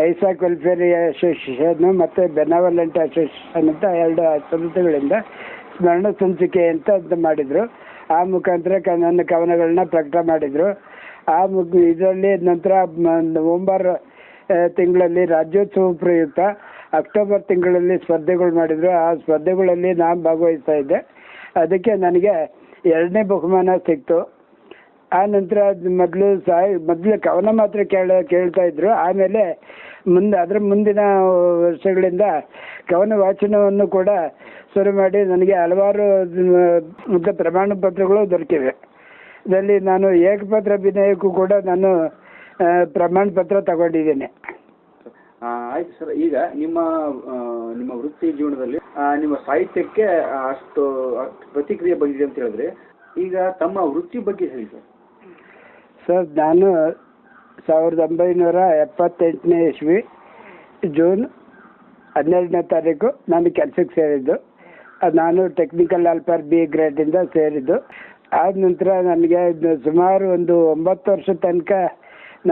Isaac welfare association ಮತ್ತು ಬೆನಾವಲೆಂಟ್ association ಅಂತ ಎರಡು ಸಂಸ್ಥೆಗಳಿಂದ ಸ್ಮರಣ ಸಂಚಿಕೆ ಅಂತ ಅಂತ ಮಾಡಿದರು. ಆ ಮುಖಾಂತರ ಕ ನನ್ನ ಕವನಗಳನ್ನ ಪ್ರಕಟ ಮಾಡಿದರು. ಆ ಇದರಲ್ಲಿ ನಂತರ ನವಂಬರ್ ತಿಂಗಳಲ್ಲಿ ರಾಜ್ಯೋತ್ಸವ ಪ್ರಯುಕ್ತ ಅಕ್ಟೋಬರ್ ತಿಂಗಳಲ್ಲಿ ಸ್ಪರ್ಧೆಗಳು ಮಾಡಿದರು. ಆ ಸ್ಪರ್ಧೆಗಳಲ್ಲಿ ನಾನು ಭಾಗವಹಿಸ್ತಾ ಇದ್ದೆ. ಅದಕ್ಕೆ ನನಗೆ ಎರಡನೇ ಬಹುಮಾನ ಸಿಕ್ತು. ಆ ನಂತರ ಮೊದಲು ಸಾಯಿ ಮೊದಲು ಕವನ ಮಾತ್ರ ಕೇಳ, ಕೇಳ್ತಾ ಇದ್ರು. ಆಮೇಲೆ ಮುಂದೆ, ಅದರ ಮುಂದಿನ ವರ್ಷಗಳಿಂದ ಕವನ ವಾಚನವನ್ನು ಕೂಡ ಶುರು ಮಾಡಿ ನನಗೆ ಹಲವಾರು ಪ್ರಮಾಣ ಪತ್ರಗಳು ದೊರಕಿವೆ. ಇದರಲ್ಲಿ ನಾನು ಏಕಪತ್ರ ಅಭಿನಯಕ್ಕೂ ಕೂಡ ನಾನು ಪ್ರಮಾಣ ಪತ್ರ ತಗೊಂಡಿದ್ದೇನೆ. ಆಯ್ತು ಸರ್. ಈಗ ನಿಮ್ಮ ನಿಮ್ಮ ವೃತ್ತಿ ಜೀವನದಲ್ಲಿ ನಿಮ್ಮ ಸಾಹಿತ್ಯಕ್ಕೆ ಅಷ್ಟು ಪ್ರತಿಕ್ರಿಯೆ ಬಂದಿದೆ ಅಂತ ಹೇಳಿದ್ರೆ, ಈಗ ತಮ್ಮ ವೃತ್ತಿ ಬಗ್ಗೆ ಹೇಳಿ ಸರ್. ಸರ್, ನಾನು ಸಾವಿರದ ಒಂಬೈನೂರ ಎಪ್ಪತ್ತೆಂಟನೇ ಇಸ್ವಿ, ಜೂನ್ ಹನ್ನೆರಡನೇ ತಾರೀಕು ನಾನು ಕೆಲಸಕ್ಕೆ ಸೇರಿದ್ದು. ನಾನು ಟೆಕ್ನಿಕಲ್ ಹೆಲ್ಪರ್ ಬಿ ಗ್ರೇಡಿಂದ ಸೇರಿದ್ದು. ಆದ ನಂತರ ನನಗೆ ಸುಮಾರು ಒಂದು ಒಂಬತ್ತು ವರ್ಷ ತನಕ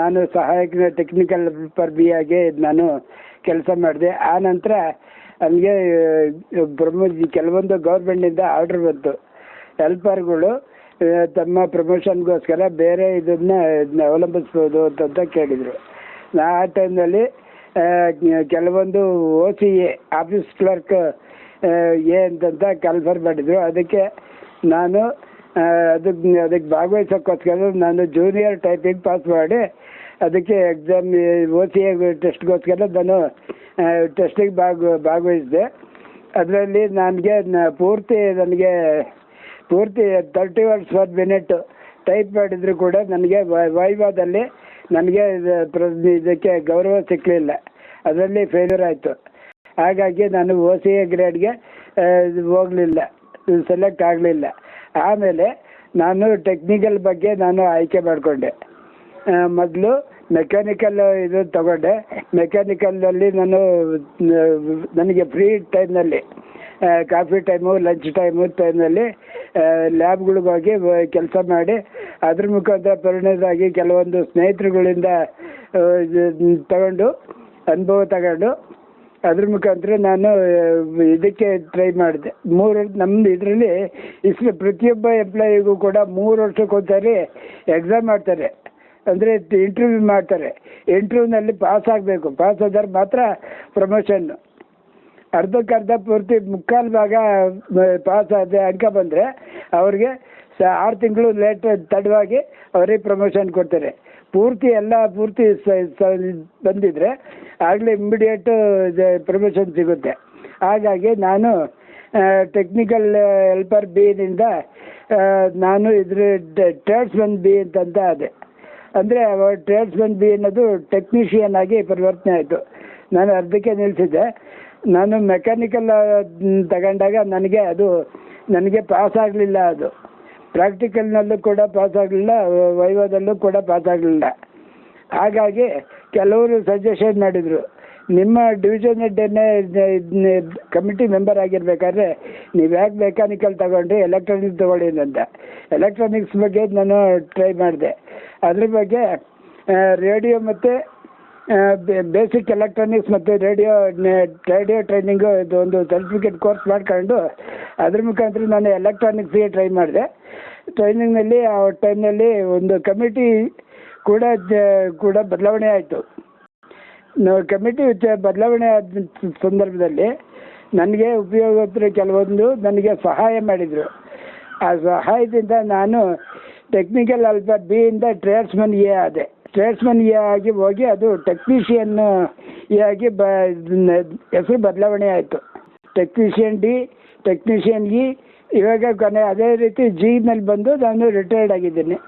ನಾನು ಸಹಾಯಕ ಟೆಕ್ನಿಕಲ್ ಹೆಲ್ಪರ್ ಬಿ ಆಗಿ ನಾನು ಕೆಲಸ ಮಾಡಿದೆ. ಆ ನಂತರ ನನಗೆ ಬ್ರಹ್ಮಜಿ, ಕೆಲವೊಂದು ಗೌರ್ಮೆಂಟಿಂದ ಆರ್ಡ್ರ್ ಬಂತು. ಹೆಲ್ಪರ್ಗಳು ತಮ್ಮ ಪ್ರಮೋಷನ್ಗೋಸ್ಕರ ಬೇರೆ ಇದನ್ನ ಇದನ್ನ ಅವಲಂಬಿಸ್ಬೋದು ಅಂತ ಕೇಳಿದರು. ನಾ ಆ ಟೈಮ್ನಲ್ಲಿ ಕೆಲವೊಂದು O C A office clerk A ಅಂತಂತ ಕನ್ಫರ್ ಮಾಡಿದರು. ಅದಕ್ಕೆ ನಾನು ಅದಕ್ಕೆ ಅದಕ್ಕೆ ಭಾಗವಹಿಸೋಕ್ಕೋಸ್ಕರ ನಾನು ಜೂನಿಯರ್ ಟೈಪಿಂಗ್ ಪಾಸ್ ಮಾಡಿ, ಅದಕ್ಕೆ ಎಕ್ಸಾಮ್ ಓ ಸಿ ಎ ಟೆಸ್ಟ್ಗೋಸ್ಕರ ನಾನು ಟೆಸ್ಟಿಗೆ ಭಾಗ, ಭಾಗವಹಿಸಿದೆ. ಅದರಲ್ಲಿ ನನಗೆ ಪೂರ್ತಿ ನನಗೆ ಪೂರ್ತಿ thirty one per minute type ಮಾಡಿದ್ರು ಕೂಡ ನನಗೆ ವೈವಾದಲ್ಲಿ ನನಗೆ ಇದು ಇದಕ್ಕೆ ಗೌರವ ಸಿಕ್ಕಲಿಲ್ಲ ಅದರಲ್ಲಿ ಫೇಲ್ಯೂರ್ ಆಯಿತು. ಹಾಗಾಗಿ ನಾನು ಓ ಸಿ ಎ ಗ್ರೇಡ್ಗೆ ಹೋಗಲಿಲ್ಲ. ಸೆಲೆಕ್ಟ್ ಆಗಲಿಲ್ಲ. ಆಮೇಲೆ ನಾನು ಟೆಕ್ನಿಕಲ್ ಬಗ್ಗೆ ನಾನು ಆಯ್ಕೆ ಮಾಡಿಕೊಂಡೆ. ಮೊದಲು ಮೆಕ್ಯಾನಿಕಲ್ ಇದು ತಗೊಂಡೆ. ಮೆಕ್ಯಾನಿಕಲಲ್ಲಿ ನಾನು ನನಗೆ ಫ್ರೀ ಟೈಮ್ನಲ್ಲಿ ಕಾಫಿ ಟೈಮು ಲಂಚ್ ಟೈಮು ಟೈಮ್ನಲ್ಲಿ ಲ್ಯಾಬ್ಗಳಿಗೋಗಿ ಕೆಲಸ ಮಾಡಿ, ಅದ್ರ ಮುಖಾಂತರ ಪರಿಣತವಾಗಿ ಕೆಲವೊಂದು ಸ್ನೇಹಿತರುಗಳಿಂದ ತಗೊಂಡು, ಅನುಭವ ತಗೊಂಡು, ಅದ್ರ ಮುಖಾಂತರ ನಾನು ಇದಕ್ಕೆ ಟ್ರೈ ಮಾಡಿದೆ. ಮೂರು, ನಮ್ದು ಇದರಲ್ಲಿ, ಇಷ್ಟು ಪ್ರತಿಯೊಬ್ಬ ಎಂಪ್ಲಾಯಿಗೂ ಕೂಡ ಮೂರು ವರ್ಷಕ್ಕೊಂದ್ಸರಿ ಎಕ್ಸಾಮ್ ಮಾಡ್ತಾರೆ. ಅಂದರೆ ಇಂಟರ್ವ್ಯೂ ಮಾಡ್ತಾರೆ. ಇಂಟರ್ವ್ಯೂನಲ್ಲಿ ಪಾಸ್ ಆಗಬೇಕು. ಪಾಸ್ ಆದ್ರೆ ಮಾತ್ರ ಪ್ರಮೋಷನ್ನು ಅರ್ಧಕ್ಕರ್ಧ ಪೂರ್ತಿ ಮುಕ್ಕಾಲು ಭಾಗ ಪಾಸ್ ಆದ ಅಂಕ ಬಂದರೆ ಅವ್ರಿಗೆ ಸ, ಆರು ತಿಂಗಳು ಲೇಟ್ ತಡವಾಗಿ ಅವರಿಗೆ ಪ್ರಮೋಷನ್ ಕೊಡ್ತಾರೆ. ಪೂರ್ತಿ ಎಲ್ಲ ಪೂರ್ತಿ ಸ- ಬಂದಿದ್ರೆ ಆಗಲೇ ಇಮ್ಮಿಡಿಯೇಟು ಪ್ರಮೋಷನ್ ಸಿಗುತ್ತೆ. ಹಾಗಾಗಿ ನಾನು ಟೆಕ್ನಿಕಲ್ ಹೆಲ್ಪರ್ ಬಿನಿಂದ ನಾನು ಇದ್ರ ಟ್ರೇಡ್ಸ್ಮನ್ ಬಿ ಅಂತಂತ ಅದೇ. ಅಂದರೆ ಟ್ರೇಡ್ಸ್ಮನ್ ಬಿ ಅನ್ನೋದು ಟೆಕ್ನಿಷಿಯನ್ ಆಗಿ ಪರಿವರ್ತನೆ ಆಯಿತು. ನಾನು ಅರ್ಧಕ್ಕೆ ನಿಲ್ಲಿಸಿದ್ದೆ ನಾನು ಮೆಕ್ಯಾನಿಕಲ್ ತಗೊಂಡಾಗ ನನಗೆ ಅದು, ನನಗೆ ಪಾಸ್ ಆಗಲಿಲ್ಲ ಅದು. ಪ್ರಾಕ್ಟಿಕಲ್ನಲ್ಲೂ ಕೂಡ ಪಾಸ್ ಆಗಲಿಲ್ಲ ವೈವದಲ್ಲೂ ಕೂಡ ಪಾಸ್ ಆಗಲಿಲ್ಲ. ಹಾಗಾಗಿ ಕೆಲವರು ಸಜೆಷನ್ ಮಾಡಿದರು. ನಿಮ್ಮ ಡಿವಿಷನ್ ಹೆಡ್ಡನ್ನೇ ಕಮಿಟಿ ಮೆಂಬರ್ ಆಗಿರ್ಬೇಕಾದ್ರೆ ನೀವು ಯಾಕೆ ಮೆಕ್ಯಾನಿಕಲ್ ತಗೊಂಡ್ರಿ ಎಲೆಕ್ಟ್ರಾನಿಕ್ಸ್ ತಗೊಳ್ಳಿ ಅಂತ. ಎಲೆಕ್ಟ್ರಾನಿಕ್ಸ್ ಬಗ್ಗೆ ನಾನು ಟ್ರೈ ಮಾಡಿದೆ. ಅದ್ರ ಬಗ್ಗೆ ರೇಡಿಯೋ ಮತ್ತು ಬೇಸಿಕ್ ಎಲೆಕ್ಟ್ರಾನಿಕ್ಸ್ ಮತ್ತು ರೇಡಿಯೋ ರೇಡಿಯೋ ಟ್ರೈನಿಂಗು ಇದು ಒಂದು ಸರ್ಟಿಫಿಕೇಟ್ ಕೋರ್ಸ್ ಮಾಡ್ಕೊಂಡು ಅದ್ರ ಮುಖಾಂತರ ನಾನು ಎಲೆಕ್ಟ್ರಾನಿಕ್ಸ್ಗೆ ಟ್ರೈ ಮಾಡಿದೆ. ಟ್ರೈನಿಂಗ್ನಲ್ಲಿ ಆ ಟೈಮ್ನಲ್ಲಿ ಒಂದು ಕಮಿಟಿ ಕೂಡ ಕೂಡ ಬದಲಾವಣೆ ಆಯಿತು. ಕಮಿಟಿ ಬದಲಾವಣೆ ಆದ ಸಂದರ್ಭದಲ್ಲಿ ನನಗೆ ಉಪಯೋಗ ಕೆಲವೊಂದು ನನಗೆ ಸಹಾಯ ಮಾಡಿದರು. ಆ ಸಹಾಯದಿಂದ ನಾನು ಟೆಕ್ನಿಕಲ್ ಅಲ್ಪ ಬಿ ಇಂದ ಟ್ರೇಡ್ಸ್ಮನ್ ಎ ಆದೆ. ಟ್ರೇಡ್ಸ್ಮನ್ ಎ ಆಗಿ ಹೋಗಿ ಅದು ಟೆಕ್ನಿಷಿಯನ್ ಎ ಆಗಿ ಬ ಹೆಸರು ಬದಲಾವಣೆ ಆಯಿತು. ಟೆಕ್ನಿಷಿಯನ್ ಡಿ ಟೆಕ್ನಿಷಿಯನ್ ಇ ಇವಾಗ ಕೊನೆ ಅದೇ ರೀತಿ ಜಿನಲ್ಲಿ ಬಂದು ನಾನು ರಿಟೈರ್ಡ್ ಆಗಿದ್ದೀನಿ.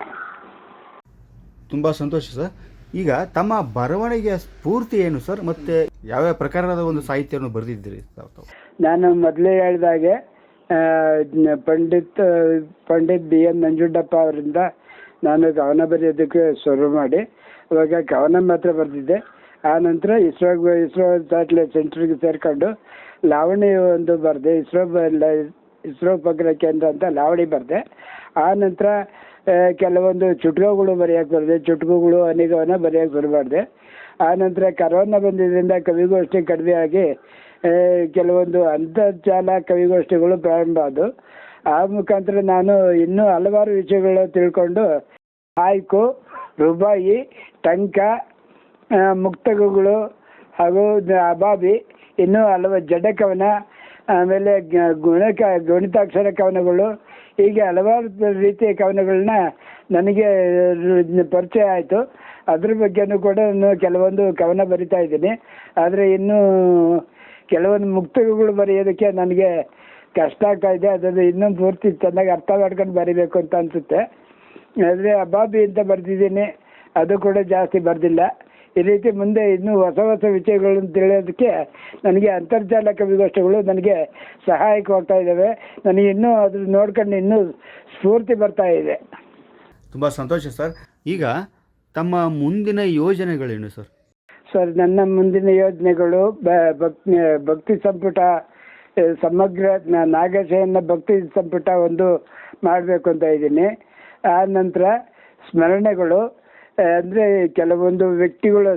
ತುಂಬ ಸಂತೋಷ ಸರ್. ಈಗ ತಮ್ಮ ಬರವಣಿಗೆಯ ಸ್ಫೂರ್ತಿ ಏನು, ಸರ್? ಮತ್ತೆ ಯಾವ್ಯಾವ ಪ್ರಕಾರದ ಒಂದು ಸಾಹಿತ್ಯವನ್ನು ಬರೆದಿದ್ದೀರಿ? ನಾನು ಮೊದಲೇ ಹೇಳಿದಾಗೆ ಪಂಡಿತ್ ಪಂಡಿತ್ ಬಿ ಎನ್ ನಂಜುಂಡಪ್ಪ ಅವರಿಂದ ನಾನು ಕವನ ಬರೆಯೋದಕ್ಕೆ ಶುರು ಮಾಡಿ, ಇವಾಗ ಕವನ ಮಾತ್ರ ಬರೆದಿದ್ದೆ. ಆ ನಂತರ ಇಸ್ರೋ ಇಸ್ರೋ ಸ್ಯಾಟಲೈಟ್ ಸೆಂಟ್ರಿಗೆ ಸೇರಿಕೊಂಡು ಲಾವಣಿ ಒಂದು ಬರೆದೆ, ಇಸ್ರೋ ಇಸ್ರೋ ಉಪಗ್ರಹ ಕೇಂದ್ರ ಅಂತ ಲಾವಣಿ ಬರೆದೆ. ಆ ನಂತರ ಕೆಲವೊಂದು ಚುಟುಕಗಳು ಬರೆಯಕ್ಕೆ ಬರದೆ ಚುಟುಕುಗಳು ಅನಿಗವನ್ನ ಬರೆಯಕ್ಕೆ ಬರಬಾರ್ದೆ. ಆನಂತರ ಕರೋನಾ ಬಂದಿದ್ದರಿಂದ ಕವಿಗೋಷ್ಠಿ ಕಡಿಮೆ ಆಗಿ ಕೆಲವೊಂದು ಅಂತರ್ಜಾಲ ಕವಿಗೋಷ್ಠಿಗಳು ಪ್ರಾರಂಭ ಆದವು. ಆ ಮುಖಾಂತರ ನಾನು ಇನ್ನೂ ಹಲವಾರು ವಿಷಯಗಳು ತಿಳ್ಕೊಂಡು, ಆಯ್ಕು, ರುಬಾಯಿ, ಟಂಕ ಮುಕ್ತಗುಗಳು ಹಾಗೂ ಅಬಾಬಿ, ಇನ್ನೂ ಹಲವು ಜಡ ಕವನ ಆಮೇಲೆ ಗುಣಕ ಗಣಿತಾಕ್ಷರ ಕವನಗಳು, ಹೀಗೆ ಹಲವಾರು ರೀತಿಯ ಕವನಗಳನ್ನ ನನಗೆ ಪರಿಚಯ ಆಯಿತು. ಅದ್ರ ಬಗ್ಗೆನೂ ಕೂಡ ನಾನು ಕೆಲವೊಂದು ಕವನ ಬರಿತಾ ಇದ್ದೀನಿ. ಆದರೆ ಇನ್ನೂ ಕೆಲವೊಂದು ಮುಕ್ತಗಳು ಬರೆಯೋದಕ್ಕೆ ನನಗೆ ಕಷ್ಟ ಆಗ್ತಾ ಇದೆ. ಅದನ್ನು ಇನ್ನೂ ಪೂರ್ತಿ ಚೆನ್ನಾಗಿ ಅರ್ಥ ಮಾಡ್ಕೊಂಡು ಬರಿಬೇಕು ಅಂತ ಅನಿಸುತ್ತೆ. ಆದರೆ ಅಬಾಬಿ ಅಂತ ಬರೆದಿದ್ದೀನಿ. ಅದು ಕೂಡ ಜಾಸ್ತಿ ಬರೆದಿಲ್ಲ. ಈ ರೀತಿ ಮುಂದೆ ಇನ್ನೂ ಹೊಸ ಹೊಸ ವಿಷಯಗಳನ್ನು ತಿಳಿಯೋದಕ್ಕೆ ನನಗೆ ಅಂತರ್ಜಾಲ ಕವಿಗೋಷ್ಠಿಗಳು ನನಗೆ ಸಹಾಯಕವಾಗ್ತಾ ಇದ್ದಾವೆ. ನನಗೆ ಇನ್ನೂ ಅದ್ರ ನೋಡ್ಕೊಂಡು ಇನ್ನೂ ಸ್ಫೂರ್ತಿ ಬರ್ತಾ ಇದೆ. ತುಂಬ ಸಂತೋಷ ಸರ್. ಈಗ ತಮ್ಮ ಮುಂದಿನ ಯೋಜನೆಗಳೇನು ಸರ್? ಸರ್ ನನ್ನ ಮುಂದಿನ ಯೋಜನೆಗಳು ಭಕ್ತಿ ಭಕ್ತಿ ಸಂಪುಟ ಸಮಗ್ರ ನಾಗಸೇನ ನಾಗಶಯನ ಭಕ್ತಿ ಸಂಪುಟ ಒಂದು ಮಾಡಬೇಕು ಅಂತ ಇದ್ದೀನಿ. ಆ ನಂತರ ಸ್ಮರಣೆಗಳು ಅಂದ್ರೆ ಕೆಲವೊಂದು ವ್ಯಕ್ತಿಗಳು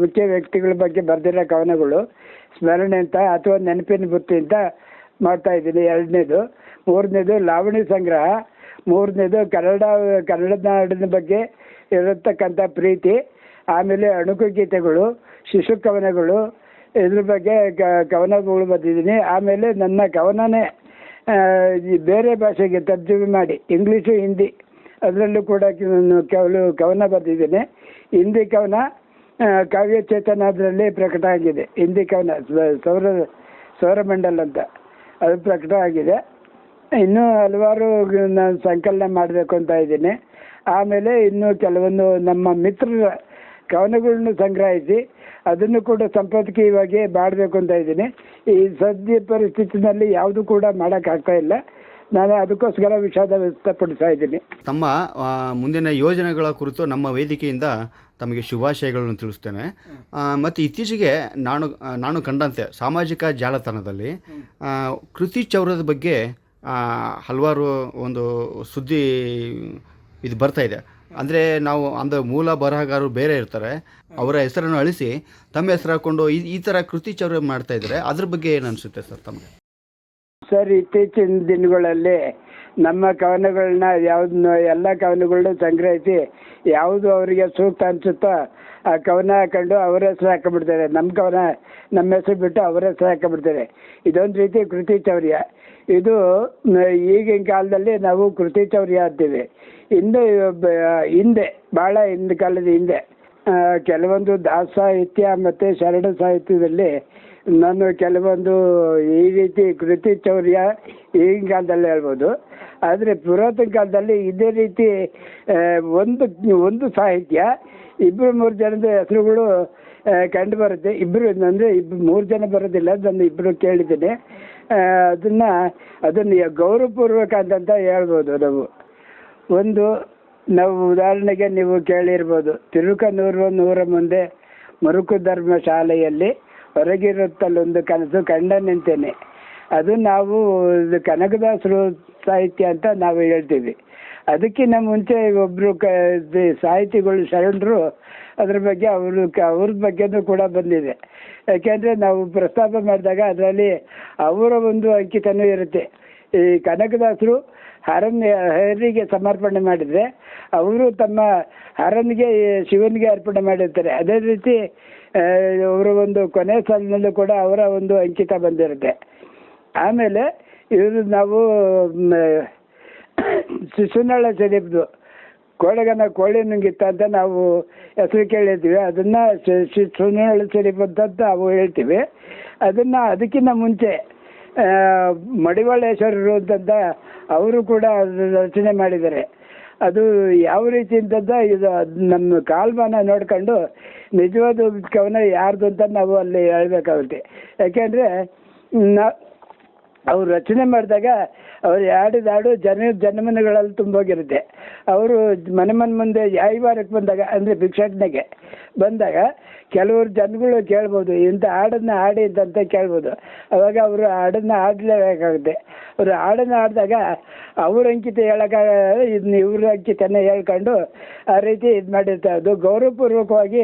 ಮುಖ್ಯ ವ್ಯಕ್ತಿಗಳ ಬಗ್ಗೆ ಬರೆದಿರೋ ಕವನಗಳು, ಸ್ಮರಣೆ ಅಂತ ಅಥವಾ ನೆನಪಿನ ಬುತ್ತಿ ಅಂತ ಮಾಡ್ತಾ ಇದ್ದೀನಿ. ಎರಡನೇದು. ಮೂರನೇದು ಲಾವಣಿ ಸಂಗ್ರಹ. ಮೂರನೇದು ಕನ್ನಡ ಕನ್ನಡ ನಾಡಿನ ಬಗ್ಗೆ ಇರತಕ್ಕಂಥ ಪ್ರೀತಿ, ಆಮೇಲೆ ಅಣುಕು ಗೀತೆಗಳು, ಶಿಶು ಕವನಗಳು, ಇದ್ರ ಬಗ್ಗೆ ಕವನಗಳು ಬರೆದಿದ್ದೀನಿ. ಆಮೇಲೆ ನನ್ನ ಕವನನೇ ಬೇರೆ ಭಾಷೆಗೆ ತರ್ಜುಮೆ ಮಾಡಿ, ಇಂಗ್ಲೀಷು, ಹಿಂದಿ. ಅದರಲ್ಲೂ ಕೂಡ ನಾನು ಕೆಲವು ಕವನ ಬರೆದಿದ್ದೇನೆ. ಹಿಂದಿ ಕವನ ಕಾವ್ಯ ಚೇತನ ಅದರಲ್ಲಿ ಪ್ರಕಟ ಆಗಿದೆ. ಹಿಂದಿ ಕವನ ಸೌರ, ಸೌರಮಂಡಲ್ ಅಂತ. ಅದು ಪ್ರಕಟ ಆಗಿದೆ. ಇನ್ನೂ ಹಲವಾರು ನಾನು ಸಂಕಲನ ಮಾಡಬೇಕು ಅಂತ ಇದ್ದೀನಿ. ಆಮೇಲೆ ಇನ್ನೂ ಕೆಲವೊಂದು ನಮ್ಮ ಮಿತ್ರರ ಕವನಗಳನ್ನು ಸಂಗ್ರಹಿಸಿ ಅದನ್ನು ಕೂಡ ಸಂಪಾದಕೀಯವಾಗಿ ಮಾಡಬೇಕು ಅಂತ ಇದ್ದೀನಿ. ಈ ಸದ್ಯ ಪರಿಸ್ಥಿತಿನಲ್ಲಿ ಯಾವುದು ಕೂಡ ಮಾಡೋಕ್ಕಾಗ್ತಾ ಇಲ್ಲ. ನಾನು ಅದಕ್ಕೋಸ್ಕರ ವಿಷಾದ ವ್ಯಕ್ತಪಡಿಸ್ತಾ ಇದ್ದೀನಿ. ತಮ್ಮ ಮುಂದಿನ ಯೋಜನೆಗಳ ಕುರಿತು ನಮ್ಮ ವೇದಿಕೆಯಿಂದ ತಮಗೆ ಶುಭಾಶಯಗಳನ್ನು ತಿಳಿಸ್ತೇನೆ. ಮತ್ತು ಇತ್ತೀಚೆಗೆ ನಾನು ನಾನು ಕಂಡಂತೆ ಸಾಮಾಜಿಕ ಜಾಲತಾಣದಲ್ಲಿ ಕೃತಿ ಚೌರದ ಬಗ್ಗೆ ಹಲವಾರು ಒಂದು ಸುದ್ದಿ ಇದು ಬರ್ತಾ ಇದೆ. ಅಂದರೆ ನಾವು ಅಂದ ಮೂಲ ಬರಹಗಾರರು ಬೇರೆ ಇರ್ತಾರೆ, ಅವರ ಹೆಸರನ್ನು ಅಳಿಸಿ ತಮ್ಮ ಹೆಸರು ಹಾಕ್ಕೊಂಡು ಈ ಈ ಥರ ಕೃತಿ ಚೌರ್ಯ ಮಾಡ್ತಾ ಇದ್ದಾರೆ. ಅದ್ರ ಬಗ್ಗೆ ಏನು ಅನಿಸುತ್ತೆ ಸರ್ ತಮಗೆ? ಸರ್, ಇತ್ತೀಚಿನ ದಿನಗಳಲ್ಲಿ ನಮ್ಮ ಕವನಗಳನ್ನ ಯಾವ್ದನ್ನ, ಎಲ್ಲ ಕವನಗಳನ್ನ ಸಂಗ್ರಹಿಸಿ ಯಾವುದು ಅವರಿಗೆ ಸೂಕ್ತ ಅನಿಸುತ್ತೋ ಆ ಕವನ ಹಾಕೊಂಡು ಅವರ ಹೆಸರು ಹಾಕೊಂಡ್ಬಿಡ್ತಾರೆ. ನಮ್ಮ ಕವನ ನಮ್ಮ ಹೆಸರು ಬಿಟ್ಟು ಅವರ ಹೆಸರು ಹಾಕೊಂಡ್ಬಿಡ್ತಾರೆ. ಇದೊಂದು ರೀತಿ ಕೃತಿ ಚೌರ್ಯ. ಇದು ಈಗಿನ ಕಾಲದಲ್ಲಿ ನಾವು ಕೃತಿ ಚೌರ್ಯ ಅಂತೀವಿ. ಹಿಂದೆ ಹಿಂದೆ ಭಾಳ ಹಿಂದೆ ಕಾಲದ ಹಿಂದೆ ಕೆಲವೊಂದು ದಾಸ ಸಾಹಿತ್ಯ ಮತ್ತು ಶರಣ ಸಾಹಿತ್ಯದಲ್ಲಿ ನಾನು ಕೆಲವೊಂದು ಈ ರೀತಿ ಕೃತಿ ಚೌರ್ಯ ಈಗಿನ ಕಾಲದಲ್ಲಿ ಹೇಳ್ಬೋದು. ಆದರೆ ಪುರಾತನ ಕಾಲದಲ್ಲಿ ಇದೇ ರೀತಿ ಒಂದು ಒಂದು ಸಾಹಿತ್ಯ ಇಬ್ಬರು ಮೂರು ಜನದ ಹೆಸರುಗಳು ಕಂಡು ಬರುತ್ತೆ. ಇಬ್ಬರು ಅಂದರೆ ಇಬ್ಬರು ಮೂರು ಜನ ಬರೋದಿಲ್ಲ ನಾನು ಇಬ್ಬರು ಕೇಳಿದ್ದೀನಿ. ಅದನ್ನು, ಅದನ್ನ ಗೌರವಪೂರ್ವಕ ಅಂತ ಹೇಳ್ಬೋದು ನಾವು. ಒಂದು, ನಾವು ಉದಾಹರಣೆಗೆ ನೀವು ಕೇಳಿರ್ಬೋದು, ತಿರುಕನೂರು ನೂರ ಮುಂದೆ ಮರುಕು ಧರ್ಮ ಶಾಲೆಯಲ್ಲಿ ಹೊರಗಿರುತ್ತಲ್ಲೊಂದು ಕನಸು ಕಂಡ ನಿಂತೇನೆ ಅದು ನಾವು ಕನಕದಾಸರು ಸಾಹಿತ್ಯ ಅಂತ ನಾವು ಹೇಳ್ತೀವಿ. ಅದಕ್ಕಿಂತ ಮುಂಚೆ ಒಬ್ಬರು ಕ ಸಾಹಿತಿಗಳು ಶರಣರು ಅದ್ರ ಬಗ್ಗೆ ಅವರು ಅವ್ರ ಬಗ್ಗೆನೂ ಕೂಡ ಬಂದಿದೆ. ಯಾಕೆಂದರೆ ನಾವು ಪ್ರಸ್ತಾಪ ಮಾಡಿದಾಗ ಅದರಲ್ಲಿ ಅವರ ಒಂದು ಅಂಕಿತನೂ ಇರುತ್ತೆ. ಈ ಕನಕದಾಸರು ಹರನ್ ಹರಿಗೆ ಸಮರ್ಪಣೆ ಮಾಡಿದರೆ ಅವರು ತಮ್ಮ ಹರನಿಗೆ ಶಿವನಿಗೆ ಅರ್ಪಣೆ ಮಾಡಿರ್ತಾರೆ. ಅದೇ ರೀತಿ ಅವರು ಒಂದು ಕೊನೆ ಸಾಲಿನಲ್ಲೂ ಕೂಡ ಅವರ ಒಂದು ಅಂಕಿತ ಬಂದಿರುತ್ತೆ. ಆಮೇಲೆ ಇವರು ನಾವು ಶಿಶುನಾಳ ಶರೀಫ್ದು ಕೋಳಗನ ಕೋಳಿ ನುಂಗಿತ್ತ ಅಂತ ನಾವು ಹೆಸರು ಕೇಳಿರ್ತೀವಿ. ಅದನ್ನು ಶಿಶುನಾಳ ಶರೀಫ್ ಅಂತ ನಾವು ಹೇಳ್ತೀವಿ. ಅದನ್ನು ಅದಕ್ಕಿಂತ ಮುಂಚೆ ಮಡಿವಾಳೇಶ್ವರರು ಅಂತಂದ ಅವರು ಕೂಡ ರಚನೆ ಮಾಡಿದ್ದಾರೆ. ಅದು ಯಾವ ರೀತಿ ಅಂತಂದ ಇದು ನಮ್ಮ ಕಾಲ್ಮಾನ ನೋಡ್ಕೊಂಡು ನಿಜವಾದ ಕವನ ಯಾರ್ದು ಅಂತ ನಾವು ಅಲ್ಲಿ ಹೇಳ್ಬೇಕಾಗುತ್ತೆ. ಯಾಕೆಂದರೆ, ನಾ ಅವ್ರು ರಚನೆ ಮಾಡಿದಾಗ ಅವ್ರು ಆಡಿದ ಹಾಡು ಜನ, ಜನಮನಗಳಲ್ಲಿ ತುಂಬೋಗಿರುತ್ತೆ. ಅವರು ಮನೆ ಮನೆ ಮುಂದೆ ಯಾಯಿವಾರಕ್ಕೆ ಬಂದಾಗ, ಅಂದರೆ ಭಿಕ್ಷಾಟನೆಗೆ ಬಂದಾಗ ಕೆಲವರು ಜನಗಳು ಕೇಳ್ಬೋದು, ಇಂಥ ಹಾಡನ್ನು ಹಾಡಿದ್ದಂತ ಕೇಳ್ಬೋದು. ಅವಾಗ ಅವರು ಹಾಡನ್ನು ಹಾಡಲೇಬೇಕಾಗುತ್ತೆ. ಅವರು ಹಾಡನ್ನು ಹಾಡಿದಾಗ ಅವ್ರ ಅಂಕಿತ ಹೇಳೋಕ್ಕಾಗ ಇದನ್ನ ಇವ್ರ ಅಂಕಿತನ ಹೇಳ್ಕೊಂಡು ಆ ರೀತಿ ಇದು ಮಾಡಿರ್ತಾರೆ. ಅದು ಗೌರವಪೂರ್ವಕವಾಗಿ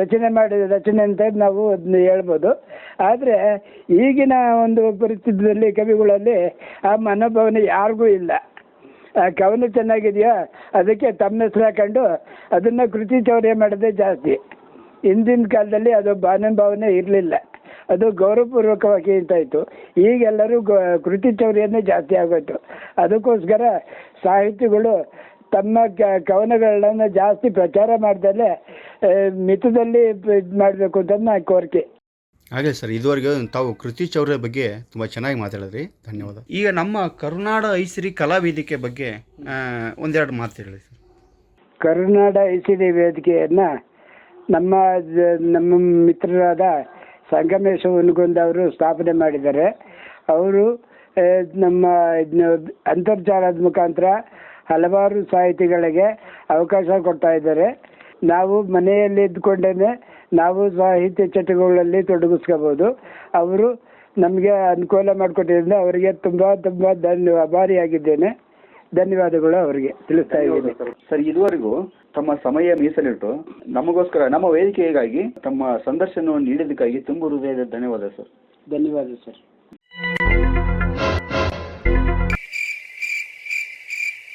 ರಚನೆ ಮಾಡಿದ ರಚನೆ ಅಂತ ನಾವು ಅದನ್ನ ಹೇಳ್ಬೋದು. ಆದರೆ ಈಗಿನ ಒಂದು ಪರಿಸ್ಥಿತಿಯಲ್ಲಿ, ಕವಿಗಳಲ್ಲಿ ಆ ಮನೋಭಾವನೆ ಯಾರಿಗೂ ಇಲ್ಲ. ಆ ಕವನ ಚೆನ್ನಾಗಿದೆಯಾ? ಅದಕ್ಕೆ ತಮ್ಮ ಹೆಸರು ಹಾಕೊಂಡು ಅದನ್ನು ಕೃತಿ ಚೌರ್ಯ ಮಾಡೋದೇ ಜಾಸ್ತಿ. ಹಿಂದಿನ ಕಾಲದಲ್ಲಿ ಅದು ಭಾವನೆ ಇರಲಿಲ್ಲ. ಅದು ಗೌರವಪೂರ್ವಕವಾಗಿ ಇರ್ತಾಯಿತ್ತು ಈಗೆಲ್ಲರೂ ಕೃತಿ ಚೌರ್ಯನೇ ಜಾಸ್ತಿ ಆಗೋಯ್ತು. ಅದಕ್ಕೋಸ್ಕರ ಸಾಹಿತಿಗಳು ತಮ್ಮ ಕವನಗಳನ್ನು ಜಾಸ್ತಿ ಪ್ರಚಾರ ಮಾಡ್ದಲೇ ಆ, ಮಿತದಲ್ಲಿ ಇದು ಮಾಡಬೇಕು ಅಂತ ನನ್ನ ಕೋರಿಕೆ. ಹಾಗೆ ಸರ್, ಇದುವರೆಗೆ ತಾವು ಕೃತಿ ಚೌರ್ಯ ಬಗ್ಗೆ ತುಂಬ ಚೆನ್ನಾಗಿ ಮಾತಾಡಿದ್ರಿ. ಧನ್ಯವಾದ. ಈಗ ನಮ್ಮ ಕರುನಾಡ ಐಸಿರಿ ಕಲಾ ವೇದಿಕೆ ಬಗ್ಗೆ ಒಂದೆರಡು ಮಾತು ಹೇಳಿ ಸರ್. ಕರುನಾಡ ಐಸಿರಿ ವೇದಿಕೆಯನ್ನು ನಮ್ಮ ನಮ್ಮ ಮಿತ್ರರಾದ ಸಂಗಮೇಶ ಅವರು ಸ್ಥಾಪನೆ ಮಾಡಿದ್ದಾರೆ. ಅವರು ನಮ್ಮ ಅಂತರ್ಜಾಲದ ಮುಖಾಂತರ ಹಲವಾರು ಸಾಹಿತಿಗಳಿಗೆ ಅವಕಾಶ ಕೊಡ್ತಾ ಇದ್ದಾರೆ. ನಾವು ಮನೆಯಲ್ಲಿ ಇದ್ಕೊಂಡೇ ನಾವು ಸಾಹಿತ್ಯ ಚಟುವಟಿಕೆಗಳಲ್ಲಿ ತೊಡಗಿಸ್ಕೋಬೋದು. ಅವರು ನಮಗೆ ಅನುಕೂಲ ಮಾಡಿಕೊಟ್ಟಿದ್ದರಿಂದ ಅವರಿಗೆ ತುಂಬ ತುಂಬ ಧನ್ಯ ಅಭಾರಿಯಾಗಿದ್ದೇನೆ. ಧನ್ಯವಾದಗಳು ಅವರಿಗೆ. ತಿಳಿಸ್ತಾ ಇದ್ದೀನಿ. ಸರ್ ಇದುವರೆಗೂ ತಮ್ಮ ಸಮಯ ಮೀಸಲಿಟ್ಟು ನಮಗೋಸ್ಕರ ನಮ್ಮ ವೇದಿಕೆಗಾಗಿ ತಮ್ಮ ಸಂದರ್ಶನವನ್ನು ನೀಡಿದ್ದಕ್ಕಾಗಿ ತುಂಬ ಹೃದಯದ ಧನ್ಯವಾದ ಸರ್. ಧನ್ಯವಾದ ಸರ್.